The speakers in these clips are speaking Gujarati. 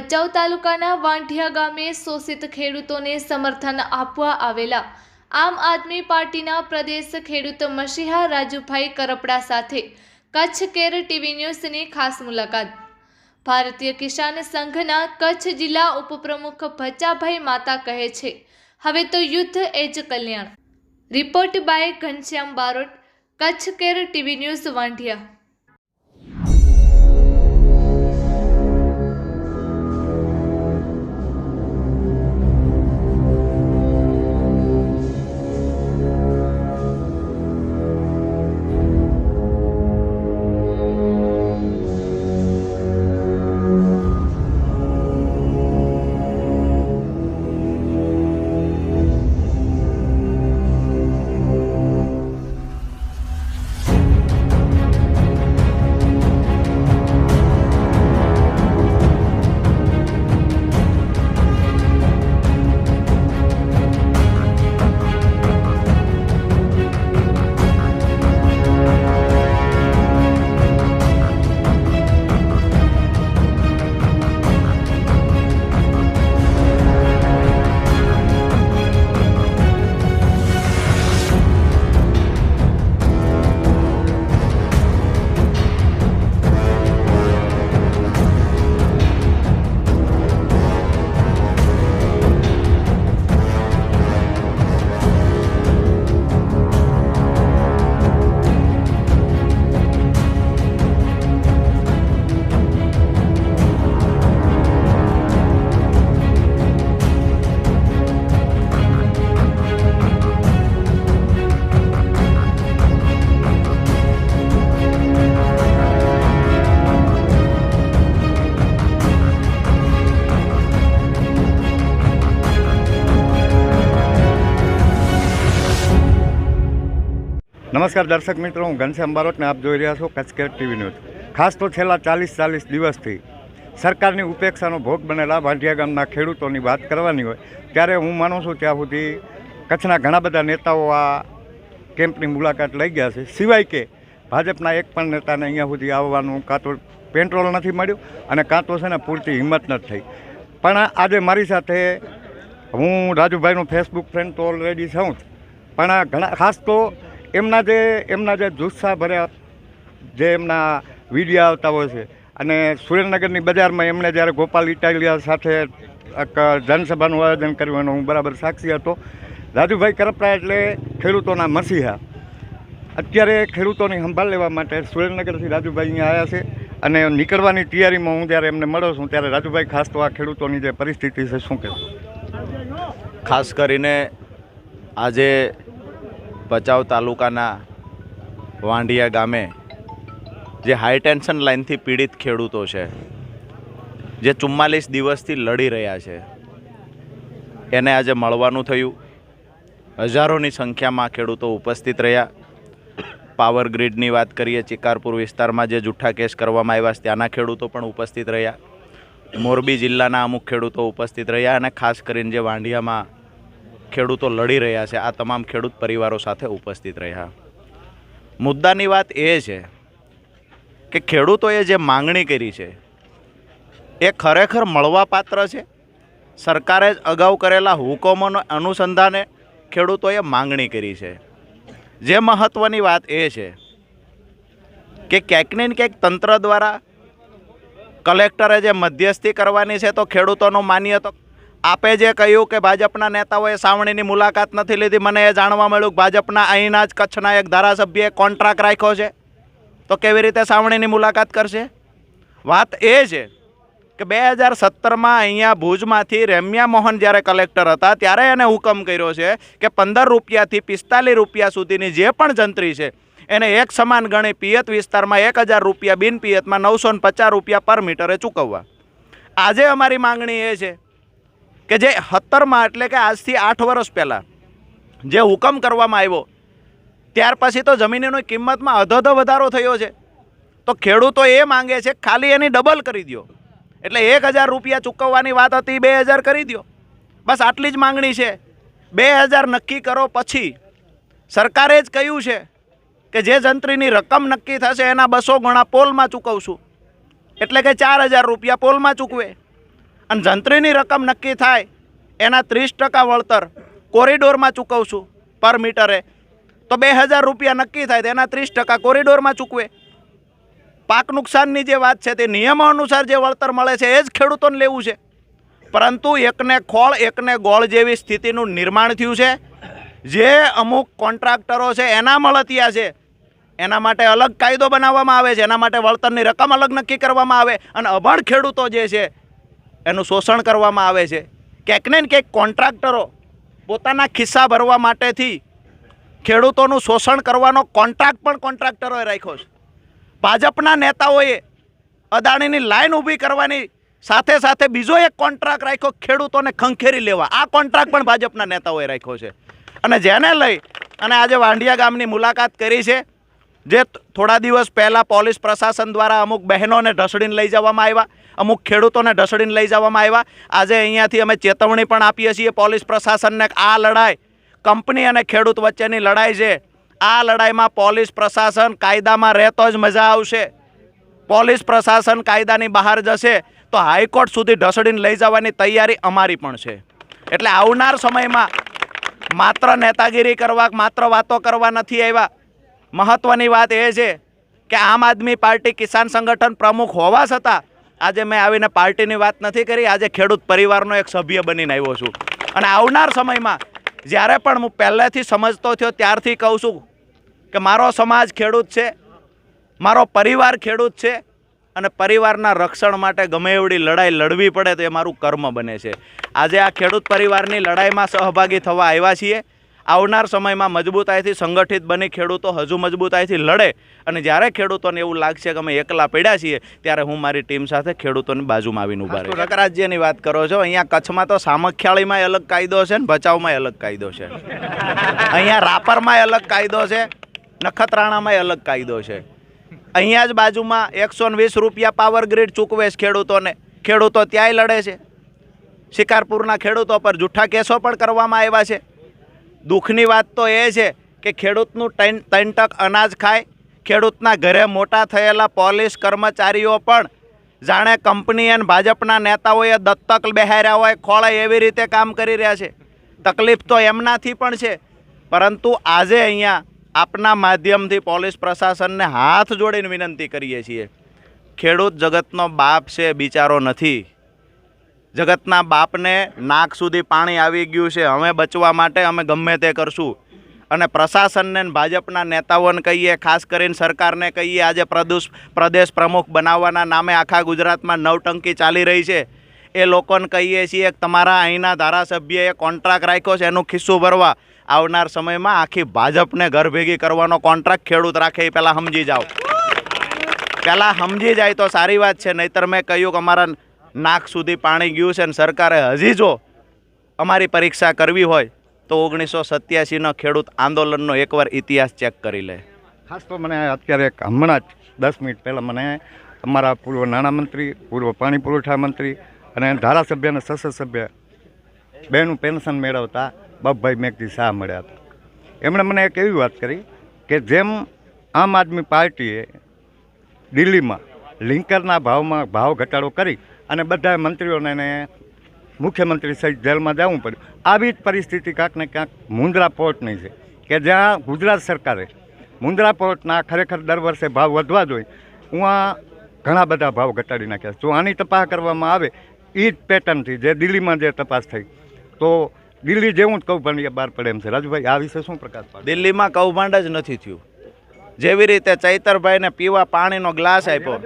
ભચાઉ તાલુકાના વાંઠિયા ગામે શોષિત ખેડૂતોને સમર્થન આપવા આવેલા આમ આદમી પાર્ટીના પ્રદેશ ખેડૂત મસીહા રાજુભાઈ કરપડા સાથે કચ્છ કેર ટીવી ન્યૂઝની ખાસ મુલાકાત. ભારતીય કિસાન સંઘના કચ્છ જિલ્લા ઉપપ્રમુખ ભચાભાઈ માતા કહે છે, હવે તો યુદ્ધ એ જ કલ્યાણ. Report by Ghanshyam Barot, Kutch care TV news Vandhiya. નમસ્કાર દર્શક મિત્રો, હું ઘનશ્યામ બારોટને આપ જોઈ રહ્યા છો કચ્છ કેર ટીવી ન્યૂઝ ખાસ તો છેલ્લા ચાલીસ ચાલીસ દિવસથી સરકારની ઉપેક્ષાનો ભોગ બનેલા વાંઢિયા ગામના ખેડૂતોની વાત કરવાની હોય, ત્યારે હું માનું છું ત્યાં સુધી કચ્છના ઘણા બધા નેતાઓ આ કેમ્પની મુલાકાત લઈ ગયા છે. સિવાય કે ભાજપના એક પણ નેતાને અહીંયા સુધી આવવાનું કાં તો પેટ્રોલ નથી મળ્યું અને કાં તો છે ને પૂરતી હિંમત નથી થઈ. પણ આજે મારી સાથે હું રાજુભાઈનો ફેસબુક ફ્રેન્ડ તો ઓલરેડી છું પણ ઘણા ખાસ તો એમના જે એમના જે જુસ્સા ભર્યા જે એમના વીડિયો આવતા હોય છે. અને સુરેન્દ્રનગરની બજારમાં એમણે જ્યારે ગોપાલ ઇટાલિયા સાથે જનસભાનું આયોજન કર્યું એનો હું બરાબર સાક્ષી હતો. રાજુભાઈ કરપરા એટલે ખેડૂતોના મસીહા. અત્યારે ખેડૂતોની સંભાળ લેવા માટે સુરેન્દ્રનગરથી રાજુભાઈ અહીંયા આવ્યા છે અને નીકળવાની તૈયારીમાં હું જ્યારે એમને મળ્યો છું ત્યારે રાજુભાઈ ખાસ તો આ ખેડૂતોની જે પરિસ્થિતિ છે, શું કહેવું ખાસ કરીને આજે ભચાઉ તાલુકાના વાંઢિયા ગામે જે હાઈ ટેન્શન લાઇનથી પીડિત ખેડૂતો છે, જે ચુમ્માલીસ દિવસથી લડી રહ્યા છે, એને આજે મળવાનું થયું. હજારોની સંખ્યામાં ખેડૂતો ઉપસ્થિત રહ્યા. પાવર ગ્રીડની વાત કરીએ, ચિકારપુર વિસ્તારમાં જે જૂઠા કેસ કરવામાં આવ્યા ત્યાંના ખેડૂતો પણ ઉપસ્થિત રહ્યા. મોરબી જિલ્લાના અમુક ખેડૂતો ઉપસ્થિત રહ્યા અને ખાસ કરીને જે વાંઢિયામાં ખેડૂતો લડી રહ્યા છે. આ તમામ ખેડૂત પરિવારો સાથે ઉપસ્થિત રહ્યા. મુદ્દાની વાત એ છે કે ખેડૂતોએ જે માંગણી કરી છે, એ ખરેખર મળવાપાત્ર છે? સરકારે જ અગાઉ કરેલા હુકમોના અનુસંધાને ખેડૂતોએ માંગણી કરી છે. જે મહત્ત્વની વાત એ છે કે ક્યાંક ને ક્યાંક તંત્ર દ્વારા કલેક્ટરે જે મધ્યસ્થી કરવાની છે, તો ખેડૂતોનું માનીએ તો આપે જે કહ્યું કે ભાજપના નેતાઓએ સાવણીની મુલાકાત નથી લીધી, મને એ જાણવા મળ્યું કે ભાજપના અહીંના જ કચ્છના એક ધારાસભ્યએ કોન્ટ્રાક્ટ રાખ્યો છે. તો કેવી રીતે સાવણીની મુલાકાત કરશે? વાત એ છે કે બે હજાર સત્તરમાં અહીંયા ભુજમાંથી રેમ્યા મોહન જ્યારે કલેક્ટર હતા, ત્યારે એને હુકમ કર્યો છે કે પંદર રૂપિયાથી પિસ્તાલીસ રૂપિયા સુધીની જે પણ જંત્રી છે, એને એક સમાન ગણી પિયત વિસ્તારમાં એક હજાર રૂપિયા બિન પિયતમાં નવસો ને પચાસ રૂપિયા પર મીટરે ચૂકવવા. આજે અમારી માંગણી એ છે કે જે સત્તરમાં એટલે કે આજથી આઠ વર્ષ પહેલાં, જે હુકમ કરવામાં આવ્યો, ત્યાર પછી તો જમીનની કિંમતમાં અધધ વધારો થયો છે. તો ખેડૂતો એ માંગે છે, ખાલી એની ડબલ કરી દો એટલે એક હજાર રૂપિયા ચૂકવવાની વાત હતી, બે હજાર કરી દો બસ આટલી જ માંગણી છે. બે હજાર નક્કી કરો પછી, સરકારે જ કહ્યું છે કે જે જંત્રીની રકમ નક્કી થશે, એના બસો ગણા પોલમાં ચૂકવશું. એટલે કે ચાર હજાર રૂપિયા પોલમાં ચૂકવે. અને જંત્રીની રકમ નક્કી થાય, એના ત્રીસ ટકા વળતર કોરિડોરમાં ચૂકવશું પર મીટરે. તો બે હજાર રૂપિયા નક્કી થાય તો એના ત્રીસ ટકા કોરિડોરમાં ચૂકવે. પાક નુકસાનની જે વાત છે તે નિયમો અનુસાર જે વળતર મળે છે, એ જ ખેડૂતોને લેવું છે. પરંતુ એકને ખોળ, એકને ગોળ જેવી સ્થિતિનું નિર્માણ થયું છે. જે અમુક કોન્ટ્રાક્ટરો છે, એના મળતિયા છે. એના માટે અલગ કાયદો બનાવવામાં આવે છે, એના માટે વળતરની રકમ અલગ નક્કી કરવામાં આવે. અને અભણ ખેડૂતો જે છે એનું શોષણ કરવામાં આવે છે. ક્યાંક ને ક્યાંક કોન્ટ્રાક્ટરો પોતાના ખિસ્સા ભરવા માટેથી ખેડૂતોનું શોષણ કરવાનો કોન્ટ્રાક્ટ પણ કોન્ટ્રાક્ટરોએ રાખ્યો છે. ભાજપના નેતાઓએ અદાણીની લાઈન ઊભી કરવાની સાથે સાથે બીજો એક કોન્ટ્રાક્ટ રાખ્યો, ખેડૂતોને ખંખેરી લેવા. આ કોન્ટ્રાક્ટ પણ ભાજપના નેતાઓએ રાખ્યો છે. અને જેને લઈ અને આજે વાંઢિયા ગામની મુલાકાત કરી છે જે થોડા દિવસ પહેલાં પોલીસ પ્રશાસન દ્વારા અમુક બહેનોને ઢસડીને લઈ જવામાં આવ્યા, અમુક ખેડૂતોને ઢસડીને લઈ જવામાં આવ્યા. આજે અહીંયાથી અમે ચેતવણી પણ આપીએ છીએ પોલીસ પ્રશાસનને આ લડાઈ કંપની અને ખેડૂત વચ્ચેની લડાઈ છે. આ લડાઈમાં પોલીસ પ્રશાસન કાયદામાં રહેતો જ મજા આવશે. પોલીસ પ્રશાસન કાયદાની બહાર જશે તો હાઈકોર્ટ સુધી ઢસડીને લઈ જવાની તૈયારી અમારી પણ છે. એટલે આવનાર સમયમાં માત્ર નેતાગીરી કરવા, માત્ર વાતો કરવા નથી આવ્યા. મહત્ત્વની વાત એ છે કે આમ આદમી પાર્ટી કિસાન સંગઠન પ્રમુખ હોવા છતાં આજે મેં આવીને પાર્ટીની વાત નથી કરી, આજે ખેડૂત પરિવારનો એક સભ્ય બનીને આવ્યો છું. અને આવનાર સમયમાં જ્યારે પણ હું પહેલેથી સમજતો થયો ત્યારથી કહું છું કે મારો સમાજ ખેડૂત છે, મારો પરિવાર ખેડૂત છે અને પરિવારના રક્ષણ માટે ગમે એવડી લડાઈ લડવી પડે તો એ મારું કર્મ બને છે. આજે આ ખેડૂત પરિવારની લડાઈમાં સહભાગી થવા આવ્યા છીએ. આવનાર સમયમાં મજબૂતાઈથી સંગઠિત બની ખેડૂતો હજુ મજબૂતાઈથી લડે અને જ્યારે ખેડૂતોને એવું લાગશે કે અમે એકલા પડ્યા છીએ ત્યારે હું મારી ટીમ સાથે ખેડૂતોની બાજુમાં આવીને ઊભા રહી. રાજ્યની વાત કરો છો. અહીંયા કચ્છમાં તો સામખિયાળીમાં અલગ કાયદો છે ને ભચાઉમાં અલગ કાયદો છે. અહીંયા રાપરમાં અલગ કાયદો છે નખત્રાણામાં અલગ કાયદો છે. અહીંયા જ બાજુમાં એકસો વીસ રૂપિયા પાવર ગ્રીડ ચૂકવે છે ખેડૂતોને. ખેડૂતો ત્યાંય લડે છે. શિકારપુરના ખેડૂતો પર જૂઠા કેસો પણ કરવામાં આવ્યા છે. દુઃખની વાત તો એ છે કે ખેડૂતનું ટન ટક અનાજ ખાય, ખેડૂતના ઘરે મોટા થયેલા પોલીસ કર્મચારીઓ પણ, જાણે કંપની અને ભાજપના નેતાઓએ દત્તક બહેર્યા હોય ખોળે એવી રીતે કામ કરી રહ્યા છે. તકલીફ તો એમનાથી પણ છે, પરંતુ આજે અહીંયા આપના માધ્યમથી પોલીસ પ્રશાસનને હાથ જોડીને વિનંતી કરીએ છીએ. ખેડૂત જગતનો બાપ છે, બિચારો નથી. જગતના બાપને નાક સુધી પાણી આવી ગયું છે. અમે બચવા માટે અમે ગમે તે કરશું. અને પ્રશાસનને ભાજપના નેતાઓને કહીએ, ખાસ કરીને સરકારને કહીએ, આજે પ્રદુષ, પ્રદેશ પ્રમુખ બનાવવાના નામે આખા ગુજરાતમાં નવટંકી ચાલી રહી છે. એ લોકોને કહીએ છીએ તમારા અહીંના ધારાસભ્યએ કોન્ટ્રાક્ટ રાખ્યો છે, એનું ખિસ્સું ભરવા. આવનાર સમયમાં આખી ભાજપને ઘર ભેગી કરવાનો કોન્ટ્રાક્ટ ખેડૂત રાખે એ પહેલાં સમજી જાઓ. પહેલાં સમજી જાય તો સારી વાત છે, નહીતર મેં કહ્યું કે અમારા નાક સુધી પાણી ગયું છે અને સરકારે હજી જો અમારી પરીક્ષા કરવી હોય તો ઓગણીસો સત્યાસીનો ખેડૂત આંદોલનનો એકવાર ઇતિહાસ ચેક કરી લે. ખાસ તો મને અત્યારે હમણાં જ દસ મિનિટ પહેલાં મને અમારા પૂર્વ નાણામંત્રી, પૂર્વ પાણી પુરવઠા મંત્રી અને ધારાસભ્ય અને સંસદ સભ્ય બેનું પેન્શન મેળવતા બાપભાઈ મેઘજી શાહ મળ્યા હતા. એમણે મને એક એવી વાત કરી કે જેમ આમ આદમી પાર્ટીએ દિલ્હીમાં લિંકરના ભાવમાં ભાવ ઘટાડો કરી અને બધા મંત્રીઓને મુખ્યમંત્રી સહિત જેલમાં જવું પડ્યું. આવી જ પરિસ્થિતિ ક્યાંક ને ક્યાંક મુંદ્રા પોર્ટની છે, કે જ્યાં ગુજરાત સરકારે મુંદ્રા પોર્ટના ખરેખર દર વર્ષે ભાવ વધવા જોઈએ. ઉहाँ ઘણા બધા ભાવ ઘટાડી નાખ્યા જો આની તપાસ કરવામાં આવે એ જ પેટર્નથી જે દિલ્હીમાં જે તપાસ થઈ, તો દિલ્હી જેવું જ કૌભાંડ બહાર પડે એમ છે. રાજુભાઈ, આ વિશે શું પ્રકાશ પાડો? દિલ્હીમાં કૌભાંડ જ નથી થયું. જેવી રીતે ચૈતરભાઈને પીવા પાણીનો ગ્લાસ આપ્યો.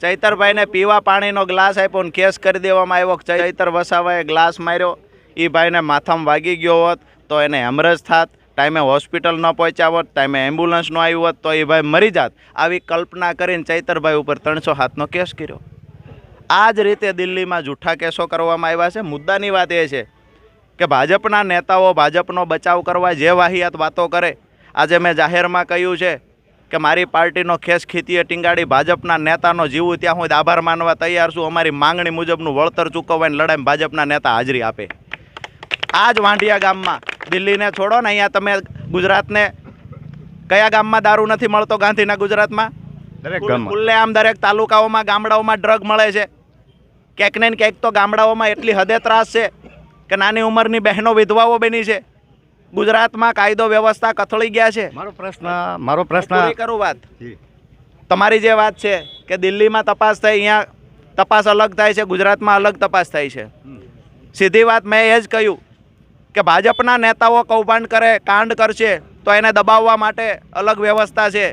ચૈતરભાઈને પીવા પાણીનો ગ્લાસ આપ્યો ને કેસ કરી દેવામાં આવ્યો ચૈતર વસાવાએ ગ્લાસ માર્યો. એ ભાઈને માથામાં વાગી ગયો હોત તો એને હેમરેજ થાત. ટાઈમે હોસ્પિટલ ન પહોંચ્યા હોત, ટાઈમે એમ્બ્યુલન્સ ન આવ્યું હોત તો એ ભાઈ મરી જાત. આવી કલ્પના કરીને ચૈતરભાઈ ઉપર ત્રણસો હાથનો કેસ કર્યો. આ જ રીતે દિલ્હીમાં જૂઠા કેસો કરવામાં આવ્યા છે. મુદ્દાની વાત એ છે કે ભાજપના નેતાઓ ભાજપનો બચાવ કરવા જે વાહિયાત વાતો કરે. આજે મેં જાહેરમાં કહ્યું છે કે મારી પાર્ટીનો ખેસ ખીતીએ ટીંગાડી ભાજપના નેતાનો જીવું ત્યાં હું આભાર માનવા તૈયાર છું. અમારી માંગણી મુજબનું વળતર ચૂકવવાની લડાઈ ભાજપના નેતા હાજરી આપે. આ જ વાંઢિયા ગામમાં દિલ્હીને છોડો ને અહીંયા તમે ગુજરાતને કયા ગામમાં દારૂ નથી મળતો ગાંધીના ગુજરાતમાં? દરેક ગામમાં. ખુલ્લે આમ દરેક તાલુકાઓમાં ગામડાઓમાં ડ્રગ મળે છે. ક્યાંક ને ક્યાંક તો ગામડાઓમાં એટલી હદે ત્રાસ છે કે નાની ઉંમરની બહેનો વિધવાઓ બની છે. ગુજરાતમાં કાયદો વ્યવસ્થા કથળી ગયા છે. મારો પ્રશ્ન મારો પ્રશ્ન કરું વાત. તમારી જે વાત છે કે દિલ્હીમાં તપાસ થઈ અહીંયા તપાસ અલગ થાય છે ગુજરાતમાં અલગ તપાસ થાય છે. સીધી વાત મેં એ જ કહ્યું કે ભાજપના નેતાઓ કૌભાંડ કરે કાંડ કરશે તો એને દબાવવા માટે અલગ વ્યવસ્થા છે.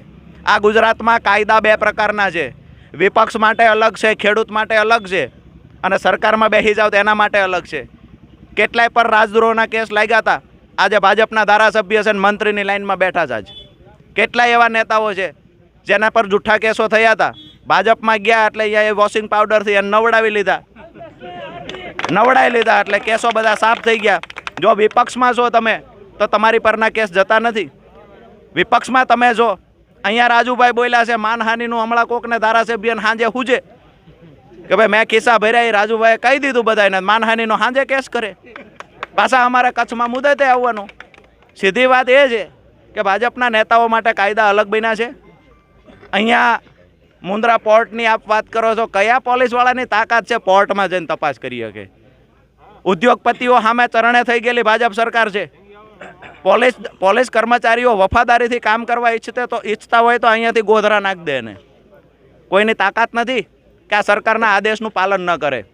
આ ગુજરાતમાં કાયદા બે પ્રકારના છે. વિપક્ષ માટે અલગ છે ખેડૂત માટે અલગ છે અને સરકારમાં બેસી જાવ તો એના માટે અલગ છે. કેટલાય પર રાજદ્રોહના કેસ લાગ્યા હતા. આજે ભાજપના ધારાસભ્ય છે ને મંત્રીની લાઇનમાં બેઠા છે આજ. કેટલાય એવા નેતાઓ છે જેના પર જૂઠા કેસો થયા હતા. ભાજપમાં ગયા એટલે અહીંયા એ વોશિંગ પાવડરથી એને નવડાવી લીધા. નવડાવી લીધા એટલે કેસો બધા સાફ થઈ ગયા. જો વિપક્ષમાં છો તમે, તો તમારી પરના કેસ જતા નથી. વિપક્ષમાં તમે જો, અહીંયા રાજુભાઈ બોલ્યા છે, માનહાનિનું હમણાં કોકને ધારાસભ્યને સાંજે હુજે કે ભાઈ, મેં ખિસ્સા ભર્યા, એ રાજુભાઈએ કહી દીધું બધાને માનહાનિનો સાંજે કેસ કરે. પાછા અમારે કચ્છમાં મુદતે આવવાનું. સીધી વાત એ છે કે ભાજપના નેતાઓ માટે કાયદા અલગ બન્યા છે. અહીંયા મુન્દ્રા પોર્ટની આપ વાત કરો છો, કયા પોલીસવાળાની તાકાત છે પોર્ટમાં જઈને તપાસ કરી શકે? ઉદ્યોગપતિઓ સામે ચરણે થઈ ગયેલી ભાજપ સરકાર છે. પોલીસ પોલીસ કર્મચારીઓ વફાદારીથી કામ કરવા ઈચ્છતે તો, ઈચ્છતા હોય તો અહીંયાથી ગોધરા નાખ દે ને કોઈની તાકાત નથી કે આ સરકારના આદેશનું પાલન ન કરે.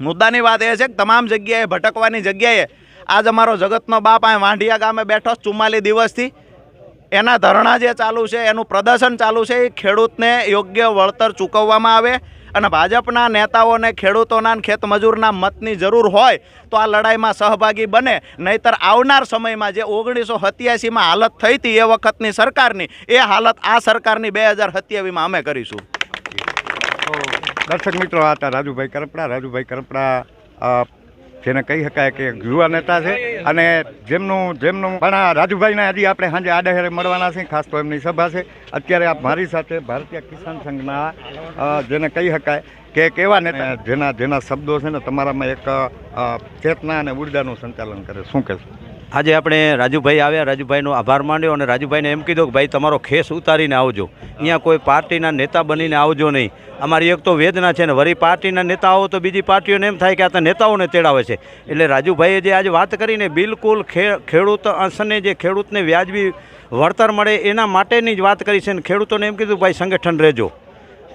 મુદ્દાની વાત એ છે કે તમામ જગ્યાએ ભટકવાની જગ્યાએ આજ અમારો જગતનો બાપ અહીં વાંઢિયા ગામે બેઠો ચુમ્માલી દિવસથી. એના ધરણા જે ચાલુ છે, એનું પ્રદર્શન ચાલુ છે, એ ખેડૂતને યોગ્ય વળતર ચૂકવવામાં આવે અને ભાજપના નેતાઓને ખેડૂતોના ખેતમજૂરના મતની જરૂર હોય તો આ લડાઈમાં સહભાગી બને. નહીતર આવનાર સમયમાં જે ઓગણીસો સત્યાસીમાં હાલત થઈ હતી એ વખતની સરકારની, એ હાલત આ સરકારની બે હજાર સત્યાવીસમાં અમે કરીશું. દર્શક મિત્રો હતા રાજુભાઈ કરપડા. રાજુભાઈ કરપડા જેને કહી શકાય કે યુવા નેતા છે. અને જેમનું જેમનું, પણ રાજુભાઈને હજી આપણે સાંજે આડેહરે મળવાના છે ખાસ તો એમની સભા છે. અત્યારે આપ મારી સાથે ભારતીય કિસાન સંઘના જેને કહી શકાય કે કેવા નેતા જેના જેના શબ્દો છે ને, તમારામાં એક ચેતના અને ઉર્જાનું સંચાલન કરે શું કહેશો? આજે આપણે રાજુભાઈ આવ્યા. રાજુભાઈનો આભાર માન્યો અને રાજુભાઈને એમ કીધું કે, ભાઈ, તમારો ખેસ ઉતારીને આવજો. અહીંયા કોઈ પાર્ટીના નેતા બનીને આવજો નહીં. અમારી એક તો વેદના છે ને, વળી પાર્ટીના નેતા આવો તો બીજી પાર્ટીઓને એમ થાય કે આ નેતાઓને તેડાવે છે. એટલે રાજુભાઈએ જે આજે વાત કરીને બિલકુલ ખેડૂત અંશને જે ખેડૂતને વ્યાજબી વળતર મળે એના માટેની જ વાત કરી છે ને, ખેડૂતોને એમ કીધું, ભાઈ, સંગઠન રહેજો.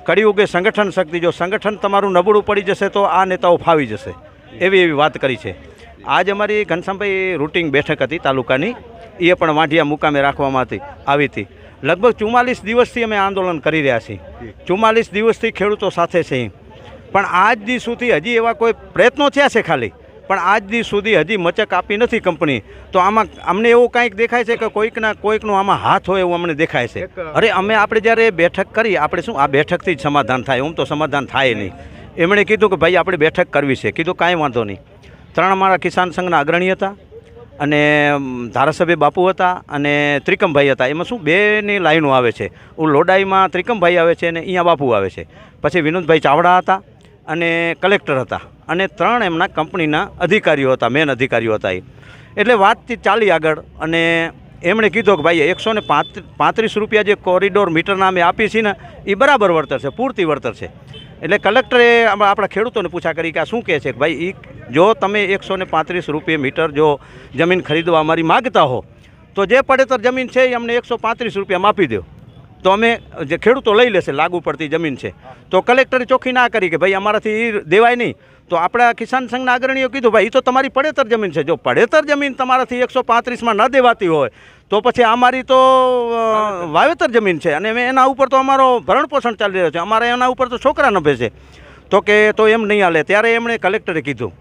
કળિયુગે સંગઠન શક્તિ, જો સંગઠન તમારું નબળું પડી જશે તો આ નેતાઓ ફાવી જશે. એવી એવી વાત કરી છે. આજ અમારી ઘનશ્યામભાઈ રૂટિંગ બેઠક હતી તાલુકાની. એ પણ વાંઢિયા મુકામે રાખવામાં હતી આવી હતી. લગભગ ચુમ્માલીસ દિવસથી અમે આંદોલન કરી રહ્યા છીએ. ચુમ્માલીસ દિવસથી ખેડૂતો સાથે છે. પણ આજ દી સુધી હજી એવા કોઈ પ્રયત્નો થયા છે ખાલી? પણ આજ દી સુધી હજી મચક આપી નથી કંપની. તો આમાં અમને એવું કાંઈક દેખાય છે કે કોઈકના કોઈકનો આમાં હાથ હોય એવું અમને દેખાય છે. અરે અમે આપણે જ્યારે બેઠક કરી આપણે શું આ બેઠકથી જ સમાધાન થાય એમ તો સમાધાન થાય નહીં. એમણે કીધું કે ભાઈ આપણે બેઠક કરવી છે. કીધું કાંઈ વાંધો નહીં. ત્રણ અમારા કિસાન સંઘના અગ્રણી હતા અને ધારાસભ્ય બાપુ હતા અને ત્રિકમભાઈ હતા. એમાં શું બેની લાઈનો આવે છે. હું લોડાઈમાં ત્રિકમભાઈ આવે છે અને અહીંયા બાપુ આવે છે. પછી વિનોદભાઈ ચાવડા હતા અને કલેક્ટર હતા. અને ત્રણ એમના કંપનીના અધિકારીઓ હતા, મેન અધિકારીઓ હતા એ. એટલે વાતચીત ચાલી આગળ અને એમણે કીધું કે ભાઈ, એકસો ને પાંત્રીસ રૂપિયા જે કોરિડોર મીટરના અમે આપીએ છીએ ને એ બરાબર વળતર છે, પૂરતી વળતર છે. એટલે કલેક્ટરે આપણા ખેડૂતોને પૂછા કરી કે આ શું કહે છે? કે ભાઈ એ જો તમે એકસો ને પાંત્રીસ રૂપિયા મીટર જો જમીન ખરીદવા અમારી માગતા હો, તો જે પડેતર જમીન છે એ અમને એકસો પાંત્રીસ રૂપિયામાં આપી દો. તો અમે જે ખેડૂતો લઈ લેશે, લાગુ પડતી જમીન છે. તો કલેક્ટરે ચોખ્ખી ના કરી કે ભાઈ, અમારાથી એ દેવાય નહીં. તો આપણા કિસાન સંઘના અગ્રણીઓ કીધું, ભાઈ એ તો તમારી પડેતર જમીન છે. જો પડેતર જમીન તમારાથી એકસો પાંત્રીસમાં ન દેવાતી હોય તો પછી અમારી તો વાવેતર. જમીન છે. અને એના ઉપર તો અમારો ભરણ પોષણ ચાલી રહ્યો છે. અમારે એના ઉપર તો છોકરા નભે છે. તો કે તો એમ નહીં હાલે. ત્યારે એમણે કલેક્ટરે કીધું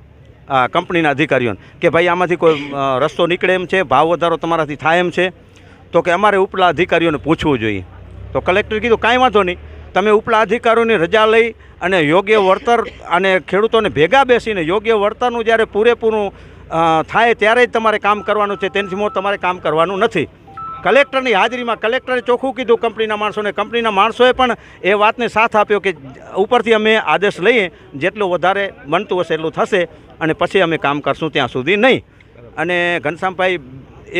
આ કંપનીના અધિકારીઓને કે ભાઈ આમાંથી કોઈ રસ્તો નીકળે એમ છે ભાવ વધારો તમારાથી થાય એમ છે. તો કે અમારે ઉપલા અધિકારીઓને પૂછવું જોઈએ. તો કલેક્ટરે કીધું કાંઈ વાંધો નહીં. તમે ઉપલા અધિકારીઓની રજા લઈ અને યોગ્ય વળતર અને ખેડૂતોને ભેગા બેસીને યોગ્ય વળતરનું જ્યારે પૂરેપૂરું થાય ત્યારે જ તમારે કામ કરવાનું છે. તેની મોર તમારે કામ કરવાનું નથી. કલેક્ટરની હાજરીમાં કલેક્ટરે ચોખ્ખું કીધું કંપનીના માણસોને. કંપનીના માણસોએ પણ એ વાતને સાથ આપ્યો કે ઉપરથી અમે આદેશ લઈએ, જેટલું વધારે બનતું હશે એટલું થશે અને પછી અમે કામ કરશું ત્યાં સુધી નહીં. અને ઘનશ્યામભાઈ,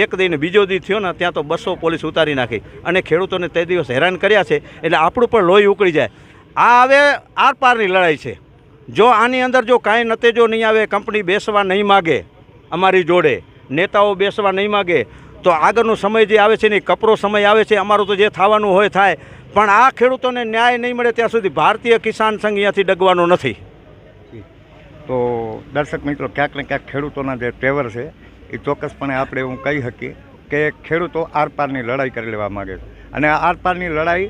એક દઈને બીજો દી થયો ને, ત્યાં તો બસો પોલીસ ઉતારી નાખી અને ખેડૂતોને તે દિવસ હેરાન કર્યા છે. એટલે આપણું પણ લોહી ઉકળી જાય. આ હવે આરપારની લડાઈ છે. જો આની અંદર જો કાંઈ નતેજો નહીં આવે, કંપની બેસવા નહીં માગે અમારી જોડે નેતાઓ બેસવા નહીં માગે, તો આગળનો સમય જે આવે છે ને કપરો સમય આવે છે, અમારું તો જે થવાનું હોય થાય. પણ આ ખેડૂતોને ન્યાય નહીં મળે ત્યાં સુધી ભારતીય કિસાન સંઘ અહીંયાથી ડગવાનો નથી. તો દર્શક મિત્રો, ક્યાંક ને ક્યાંક ખેડૂતોના જે ટેવર છે, એ ચોક્કસપણે આપણે એવું કહી શકીએ કે ખેડૂતો આરપારની લડાઈ કરી લેવા માગે છે. અને આરપારની લડાઈ,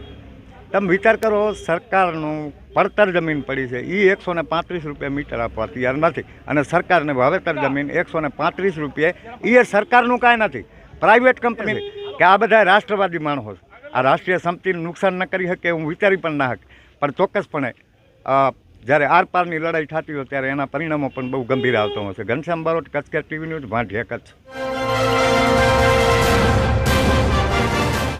તમે વિચાર કરો સરકારનું પડતર જમીન પડી છે. એ એકસો ને પાંત્રીસ રૂપિયા મીટર આપવા તૈયાર નથી. અને સરકારને વાવેતર જમીન એકસો ને પાંત્રીસ રૂપિયા. એ સરકારનું કાંઈ નથી. પ્રાઇવેટ કંપની કે આ બધા રાષ્ટ્રવાદી માણસો આ રાષ્ટ્રીય સંપત્તિનું નુકસાન ન કરી શકે હું વિચારી પણ ના શકે. પણ ચોક્કસપણે જ્યારે આરપારની લડાઈ થતી હોય ત્યારે એના પરિણામો પણ બહુ ગંભીર આવતો હશે ઘનશ્યામ બારોટ, કચ્છ ટીવી ન્યૂઝ ભાંઢિયા કચ્છ.